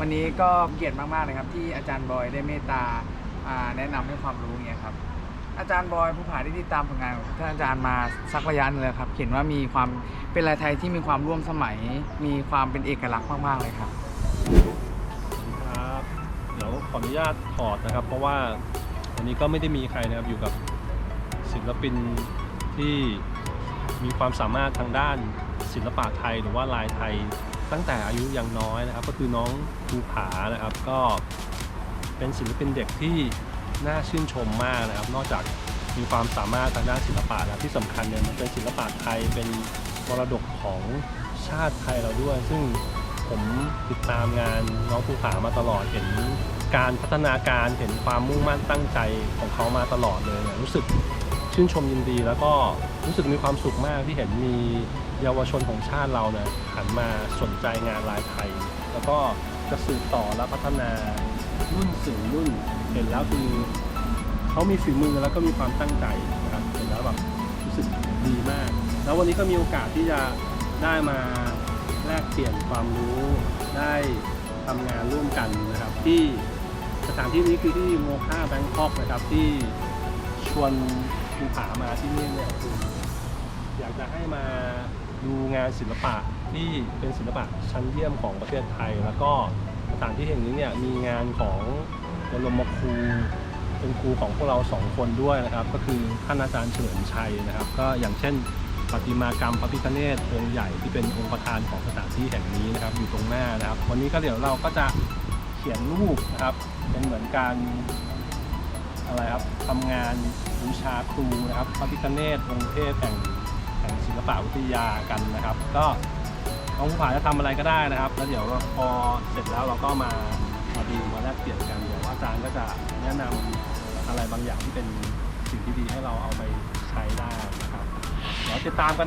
วันนี้ก็เกียรติมากๆเลยครับ ที่อาจารย์บอยได้เมตตาอ่าแนะนำให้ความรู้เงี้ยครับ อาจารย์บอยผู้ผาได้ติดตามผลงานของท่านอาจารย์มาสักระยะหนึงแล้วครับ เห็นว่ามีความเป็นลายไทยที่มีความร่วมสมัย มีความเป็นเอกลักษณ์มากๆเลยครับ ครับเดี๋ยวขออนุญาตถอดนะครับ เพราะว่าวันนี้ก็ไม่ได้มีใครนะครับอยู่กับศิลปินที่มีความสามารถทางด้านศิลปะไทย หรือว่าลายไทย ตั้งแต่อายุยังน้อยนะครับ ก็คือน้องภูผานะครับ ก็เป็นศิลปินเด็กที่น่าชื่นชมมากนะครับ นอกจากมีความสามารถทางด้านศิลปะแล้วที่สำคัญเนี่ยมันเป็นศิลปะไทยเป็นมรดกของชาติไทยเราด้วย ซึ่งผมติดตามงานน้องภูผามาตลอดเห็นการพัฒนาการเห็นความมุ่งมั่นตั้งใจของเขามาตลอดเลยเนี่ยรู้สึกชื่นชมยินดี แล้วก็รู้สึกมีความสุขมากที่เห็นมี เยาวชนของชาติเราเนี่ยหันมาสนใจงานลายไทย แล้วก็จะสืบต่อและพัฒนารุ่นสู่รุ่นเห็นแล้วคือเขามีฝีมือแล้วก็มีความตั้งใจนะครับเห็นแล้วแบบรู้สึกดีมาก แล้ววันนี้ก็มีโอกาสที่จะได้มาแลกเปลี่ยนความรู้ได้ทำงานร่วมกันนะครับ ที่สถานที่นี้คือที่โมคาแบงคอกนะครับที่ชวนภูผามาที่นี่เนี่ยคืออยากจะให้มา ดูงานศิลปะที่เป็นศิลปะชั้นเยี่ยมของประเทศไทย แล้วก็สถานที่แห่งนี้เนี่ยมีงานของบรมครูเป็นครูของพวกเราสองคนด้วยนะครับ ก็คือท่านอาจารย์เฉลิมชัยนะครับ ก็อย่างเช่นประติมากรรมพระพิฆเนศองค์ใหญ่ที่เป็นองค์ประธานของสถานที่แห่งนี้นะครับ อยู่ตรงหน้านะครับ วันนี้ก็เดี๋ยวเราก็จะเขียนรูปนะครับ เป็นเหมือนการอะไรครับทำงานบูชาครูนะครับ พระพิฆเนศองค์เทพแห่ง แห่งศิลปวิทยากันนะครับ ก็น้องผู้ผ่าจะทำอะไรก็ได้นะครับ แล้วเดี๋ยวพอเสร็จแล้วเราก็มามาดูมาแลกเปลี่ยนกันเดี๋ยวอาจารย์ก็จะแนะนำอะไรบางอย่างที่เป็นสิ่งที่ดีให้เราเอาไปใช้ได้นะครับเดี๋ยวติดตามกัน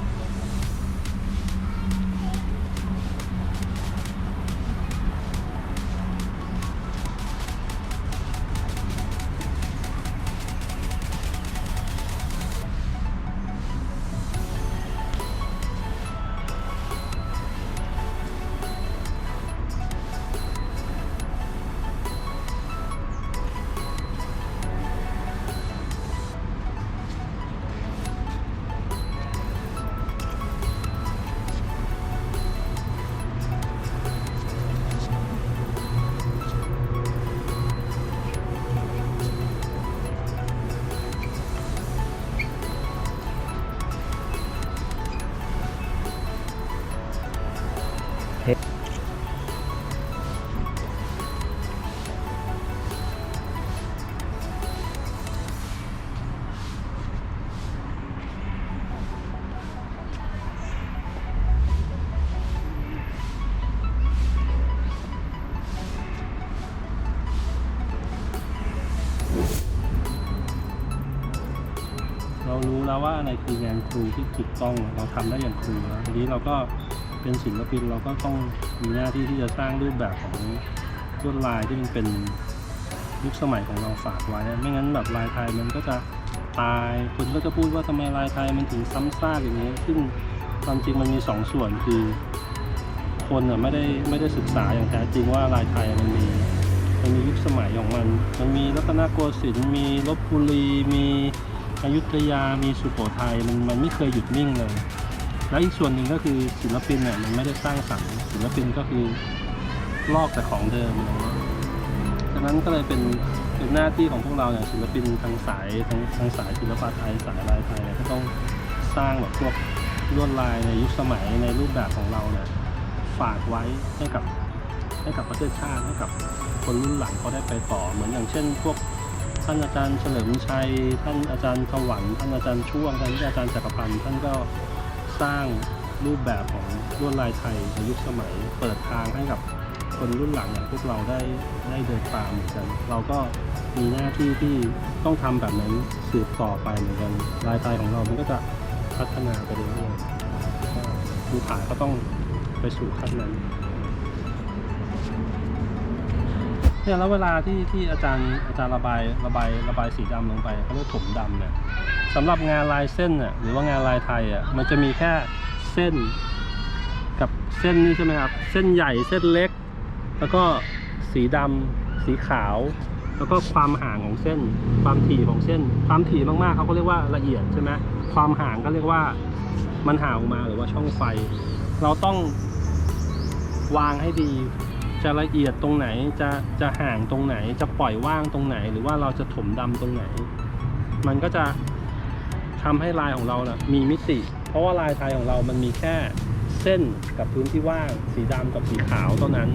แล้วว่าอะไรคืองานครูที่ถูกต้องเราทำได้อย่างครูแล้วทีนี้เราก็เป็นศิลปินเราก็ต้องมีหน้าที่ที่จะสร้างรูปแบบของลวดลายที่มันเป็นยุคสมัยของเราฝากไว้ ไม่งั้นแบบลายไทยมันก็จะตายคนก็จะพูดว่าทำไมลายไทยมันถึงซ้ำซากอย่างนี้ ซึ่งความจริงมันมีสองส่วนคือ คนอะไม่ได้ไม่ได้ศึกษาอย่างแท้จริงว่าลายไทยมันมีมันมียุคสมัยของมัน มันมีรัตนโกสินทร์มีลบบุรีมี อยุธยามีสุโขทัยมันมันไม่เคยหยุดนิ่งเลย และอีกส่วนหนึ่งก็คือศิลปินเนี่ยมันไม่ได้สร้างสรรค์ศิลปินก็คือลอกแต่ของเดิมอะไรเงี้ยดังนั้นก็เลยเป็นเป็นหน้าที่ของพวกเราเนี่ยศิลปินทางสายทางทางสายศิลปะไทยสายลายไทยเนี่ยก็ต้องสร้างแบบพวกลวดลายในยุคสมัยในรูปแบบของเราเนี่ยฝากไว้ให้กับให้กับประเทศชาติให้กับคนรุ่นหลังเขาได้ไปต่อเหมือนอย่างเช่น พวกานอาจารย์เฉลิมชัย ท่านอาจารย์ถวันท่านอาจารย์ช่วงท่านอาจารย์จักรพันธ์ท่านก็สร้างรูปแบบของลวดลายไทยในยุคสมัย เปิดทางให้กับคนรุ่นหลังอย่างพวกเราได้ได้เดินตามเหมือนกัน เราก็มีหน้าที่ที่ต้องทำแบบนั้นสืบต่อไปเหมือนกันลายไทยของเรา มันก็จะพัฒนาไปเรื่อยๆก็ภูผาก็ต้องไปสู่ขั้นนั้น เนี่ยแล้วเวลาที่ที่อาจารย์อาจารย์ระบายระบายระบายสีดำลงไปเขาเรียกถมดำเนี่ยสำหรับงานลายเส้นน่ะหรือว่างานลายไทยอะมันจะมีแค่เส้นกับเส้นนี่ใช่ไหมครับเส้นใหญ่เส้นเล็ก แล้วก็สีดำสีขาว แล้วก็ความห่างของเส้น ความถี่ของเส้น ความถี่มากๆเขาก็เรียกว่าละเอียดใช่ไหมความห่างก็เรียกว่ามันห่างออกมาหรือว่าช่องไฟ เราต้องวางให้ดี จะละเอียดตรงไหนจะจะห่างตรงไหน จะปล่อยว่างตรงไหน หรือว่าเราจะถมดำตรงไหน มันก็จะทำให้ลายของเรานะมีมิติ เพราะว่าลายไทยของเรามันมีแค่เส้นกับพื้นที่ว่าง สีดำกับสีขาวเท่านั้น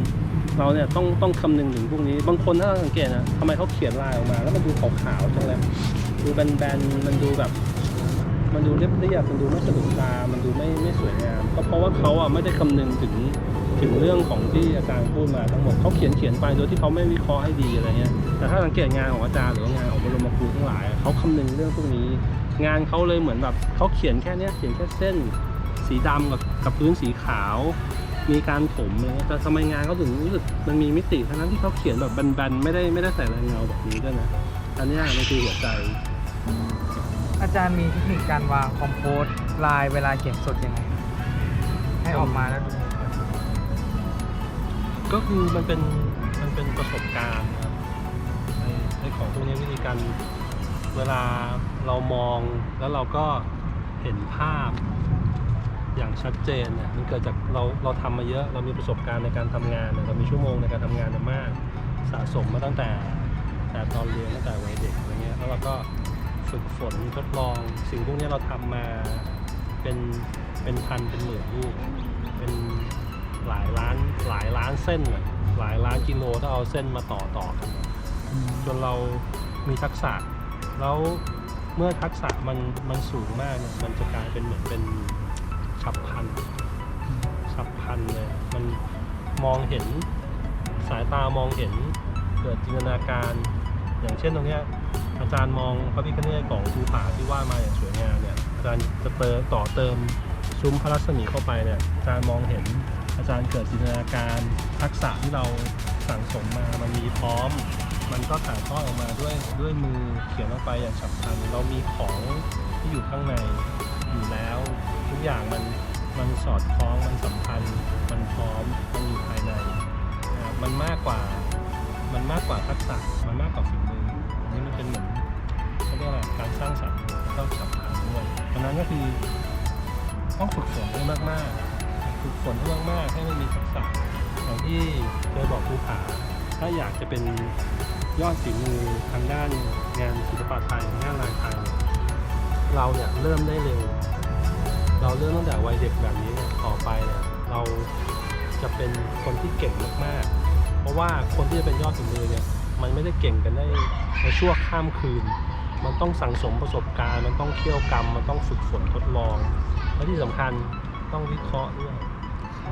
เราเนี่ยต้องต้องคำนึงถึงพวกนี้ บางคนถ้าเราสังเกตนะทำไมเขาเขียนลายออกมา แล้วมันดูขาวๆจังเลยดูแบนๆมันดูแบบมันดูเรียบๆมันดูไม่สะดุดตา มันดูไม่ไม่สวยงาม ก็เพราะว่าเขาอะไม่ได้คำนึงถึง ถึงเรื่องของที่อาจารย์พูดมาทั้งหมดเขาเขียนเขียนไปโดยที่เขาไม่วิเคราะห์ให้ดีอะไรเงี้ยแต่ถ้าสังเกตงานของอาจารย์หรือว่างานของบรมครูทั้งหลายเขาคำนึงเรื่องพวกนี้ งานเขาเลยเหมือนแบบเขาเขียนแค่เนี้ยเขียนแค่เส้น สีดำกับกับพื้นสีขาว มีการถมอะไรเงี้ยแต่ทำไมงานเขาถึงรู้สึกมันมีมิติทั้งนั้นที่เขาเขียนแบบแบนๆไม่ได้ไม่ได้ใส่แรงเงาแบบนี้ด้วยนะอันนี้มันคือหัวใจอาจารย์มีเทคนิคการวางคอมโพสลายเวลาเขียนสดยังไงให้ออกมาแล้วดู ก็คือมันเป็นมันเป็นประสบการณ์นะครับในของพวกนี้วิธีการเวลาเรามองแล้วเราก็เห็นภาพอย่างชัดเจนเนี่ยมันเกิดจากเราเราทำมาเยอะ เรามีประสบการณ์ในการทำงานเนี่ยเรามีชั่วโมงในการทำงานมากสะสมมาตั้งแต่แต่ตอนเรียนตั้งแต่วัยเด็กอะไรเงี้ยแล้วเราก็ฝึกฝนทดลอง สิ่งพวกนี้เราทำมาเป็นเป็นพันเป็นหมื่นรูปเป็น หลายล้านหลายล้านเส้นอะหลายล้านกิโลถ้าเอาเส้นมาต่อต่อกันจนเรามีทักษะ แล้วเมื่อทักษะมันมันสูงมากเนี่ยมันจะกลายเป็นเหมือนเป็นฉับพลันฉับพลันเลยมันมองเห็นสายตามองเห็นเกิดจินตนาการ อย่างเช่นตรงเนี้ยอาจารย์มองพระพิฆเนศของภูผาที่วาดมาอย่างสวยงามเนี่ยอาจารย์จะเติมต่อเติมซุ้มพระรัศมีเข้าไปเนี่ยอาจารย์มองเห็น อาจารย์เกิดจินตนาการทักษะที่เราสั่งสมมา มันมีพร้อม มันก็ถ่ายทอดออกมาด้วยด้วยมือเขียนลงไปอย่างฉับพลัน เรามีของที่อยู่ข้างในอยู่แล้ว ทุกอย่างมันมันสอดคล้องมันสัมพันธ์ มันพร้อมมันอยู่ภายในนะมันมากกว่ามันมากกว่าทักษะมันมากกว่าฝีมืออันนี้มันเป็นเหมือนเขาเรียกอะไรการสร้างสรรค์แล้วก็ฉับพลันด้วยเพราะฉะนั้นก็คือต้องฝึกฝนให้มากๆ ฝึกฝนให้มากๆให้มันมีทักษะอย่างที่เคยบอกภูผาถ้าอยากจะเป็นยอดฝีมือทางด้านงานศิลปะไทยงานลายไทยเราเนี่ยเริ่มได้เร็ว เราเริ่มตั้งแต่วัยเด็กแบบนี้เนี่ยต่อไปเนี่ยเราจะเป็นคนที่เก่งมากๆ เพราะว่าคนที่จะเป็นยอดฝีมือเนี่ยมันไม่ได้เก่งกันได้ในชั่วข้ามคืน มันต้องสั่งสมประสบการณ์ มันต้องเคี่ยวกรรม มันต้องฝึกฝนทดลอง และที่สำคัญต้องวิเคราะห์ด้วย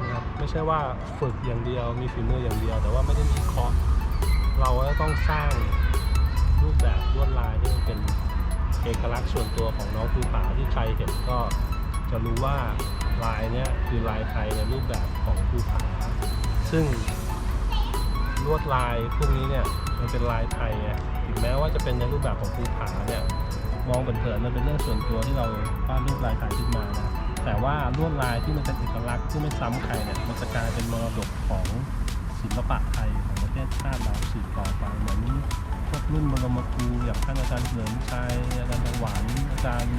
นะครับไม่ใช่ว่าฝึกอย่างเดียวมีฝีมืออย่างเดียว แต่ว่าไม่ได้วิเคราะห์เราก็ต้องสร้างรูปแบบลวดลายที่มันเป็นเอกลักษณ์ส่วนตัวของน้องภูผาที่ใครเห็นก็จะรู้ว่าลายเนี้ยคือลายไทยในรูปแบบของภูผาซึ่งลวดลายพวกนี้เนี่ยมันเป็นลายไทยไงถึงแม้ว่าจะเป็นในรูปแบบของภูผาเนี่ยมองเผินๆมันเป็นเรื่องส่วนตัวที่เราวาดรูปลายไทยขึ้นมานะ แต่ว่าลวดลายที่มันเป็นเอกลักษณ์ที่ไม่ซ้ำใครเนี่ยมันจะกลายเป็นมรดกของศิลปะไทยของประเทศชาติเราสืบต่อไปเหมือนพวกรุ่นบรมครูอย่างท่านอาจารย์เฉลิมชัยอาจารย์ถหวานอาจารย์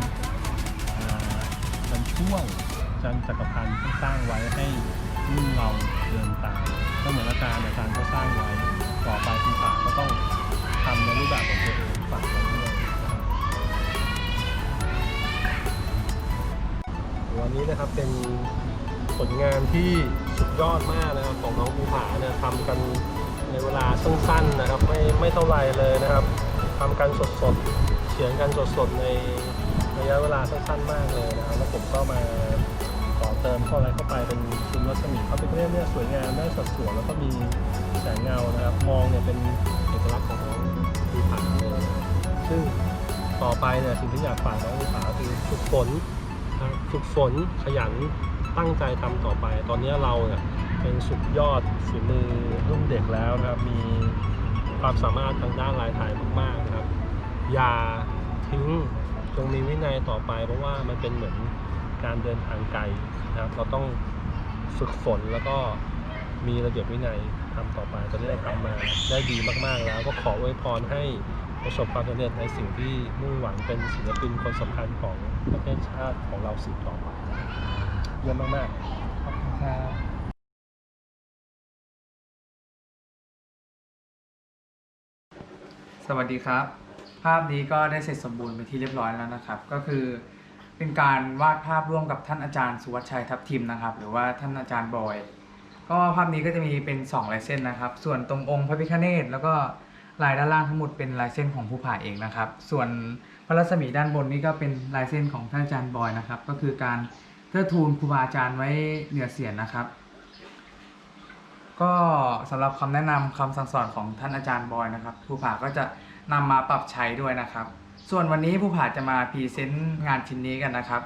อาจารย์ช่วงอาจารย์จักรพันธ์ที่สร้างไว้ให้รุ่นเราเดินตามก็เหมือนอาจารย์อาจารย์ก็สร้างไว้ต่อไปภูผาก็ต้องทำในรูปแบบของตัวเองฝากไว้ด้วย นี้นะครับเป็นผลงานที่สุดยอดมากนะครับของน้องภูผาเนี่ยทำกันในเวลาสั้นๆนะครับ ไม่ไม่เท่าไรเลยนะครับทำกันสดๆเขียนกันสดๆในระยะเวลาสั้นๆมากเลยนะครับแล้วผมก็มาต่อเติมข้ออะไรเข้าไปเป็นชุมรัศมีเขาเป็นเรื่องเนี่ยสวยงามได้สัดส่วนแล้วก็มีแสงเงานะครับมองเนี่ยเป็นเอกลักษณ์ของน้องภูผาเลยนะครับซึ่งต่อไปเนี่ยสิ่งที่อยากฝากน้องภูผาคือฝึกฝน ฝึกฝนขยันตั้งใจทำต่อไป ตอนนี้เราเนี่ยเป็นสุดยอดฝีมือรุ่นเด็กแล้วนะครับ มีความสามารถทางด้านลายถ่ายมากๆนะครับ อย่าทิ้งจงมีวินัยต่อไป เพราะว่ามันเป็นเหมือนการเดินทางไกลนะครับ เราต้องฝึกฝนแล้วก็มีระเบียบวินัยทำต่อไป ตอนนี้เราทำมาได้ดีมากๆแล้ว ก็ขออวยพรให้ ประสบความสำเร็จในสิ่งที่มุ่งหวังเป็นศิลปินคนสำคัญของประเทศชาติของเราสืบต่อไปเยี่ยมมากๆขอบคุณครับสวัสดีครับ ภาพนี้ก็ได้เสร็จสมบูรณ์ไปที่เรียบร้อยแล้วนะครับ ก็คือเป็นการวาดภาพร่วมกับท่านอาจารย์สุวัชชัยทัพทิมนะครับ หรือว่าท่านอาจารย์บอย ก็ภาพนี้ก็จะมีเป็น2ลายเส้นนะครับ ส่วนตรงองค์พระพิฆเนศแล้วก็ ลายด้านล่างทั้งหมดเป็นลายเส้นของผู้ผ่าเองนะครับ ส่วนพระรัศมีด้านบนนี่ก็เป็นลายเส้นของท่านอาจารย์บอยนะครับ ก็คือการเทิดทูนครูบาอาจารย์ไว้เหนือเสียนนะครับ ก็สำหรับคำแนะนำคำสั่งสอนของท่านอาจารย์บอยนะครับผู้ผ่าก็จะนำมาปรับใช้ด้วยนะครับ ส่วนวันนี้ผู้ผ่าจะมาพรีเซนต์งานชิ้นนี้กันนะครับ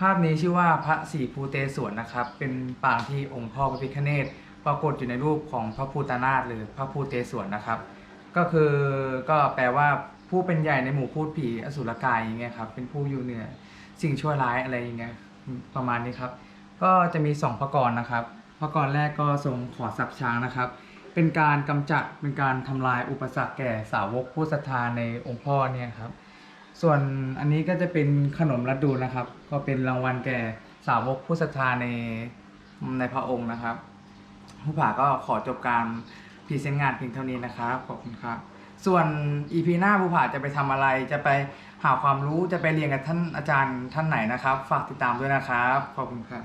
ภาพนี้ชื่อว่าพระศรีภูเตศวรนะครับ เป็นปางที่องค์พ่อพระพิฆเนศปรากฏอยู่ในรูปของพระภูตนาถหรือพระภูเตศวรนะครับ ก็คือก็แปลว่าผู้เป็นใหญ่ในหมู่พูดผีอสุรกายอย่างเงี้ยครับเป็นผู้อยู่เหนือสิ่งชั่วร้ายอะไรอย่างเงี้ยประมาณนี้ครับ ก็จะมีสองพระกรนะครับพระกรแรกก็ทรงขอสับช้างนะครับ เป็นการกำจัดเป็นการทำลายอุปสรรคแก่สาวกผู้ศรัทธาในองค์พ่อเนี่ยครับส่วนอันนี้ก็จะเป็นขนมรัดดูนะครับ ก็เป็นรางวัลแก่สาวกผู้ศรัทธาในในพระองค์นะครับผู้ผ่าก็ขอจบการ พรีเซนต์งานเพียงเท่านี้นะครับขอบคุณครับ ส่วน EP หน้าภูผาจะไปทำอะไรจะไปหาความรู้จะไปเรียนกับท่านอาจารย์ท่านไหนนะครับ ฝากติดตามด้วยนะครับขอบคุณครับ